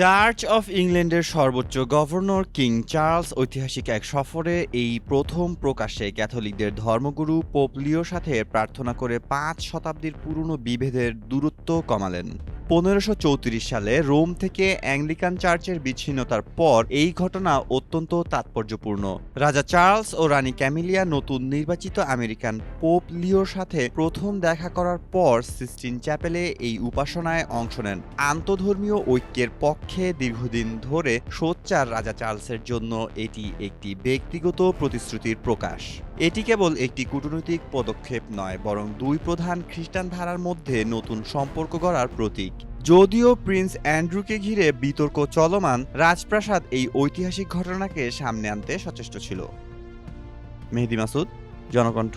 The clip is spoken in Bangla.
চার্চ অফ ইংল্যান্ডের সর্বোচ্চ গভর্নর কিং চার্লস ঐতিহাসিক এক সফরে এই প্রথম প্রকাশ্যে ক্যাথলিকদের ধর্মগুরু পোপ লিওর সাথে প্রার্থনা করে পাঁচ শতাব্দীর পুরনো বিভেদের দূরত্ব কমালেন। পনেরোশো সালে রোম থেকে অ্যাংলিকান চার্চের বিচ্ছিন্নতার পর এই ঘটনা অত্যন্ত তাৎপর্যপূর্ণ। রাজা চার্লস ও রানী ক্যামিলিয়া নতুন নির্বাচিত আমেরিকান পোপ লিওর সাথে প্রথম দেখা করার পর সিস্টিন চ্যাপেলে এই উপাসনায় অংশ নেন। আন্তধর্মীয় ঐক্যের পক্ষে দীর্ঘদিন ধরে সোচ্চার রাজা চার্লসের জন্য এটি একটি ব্যক্তিগত প্রতিশ্রুতির প্রকাশ। এটি কেবল একটি কূটনৈতিক পদক্ষেপ নয়, বরং দুই প্রধান খ্রিস্টান ধারার মধ্যে নতুন সম্পর্ক গড়ার প্রতীক। যদিও প্রিন্স অ্যান্ড্রুকে ঘিরে বিতর্ক চলমান, রাজপ্রাসাদ এই ঐতিহাসিক ঘটনাকে সামনে আনতে সচেষ্ট ছিল। মেহেদি মাসুদ, জনকণ্ঠ।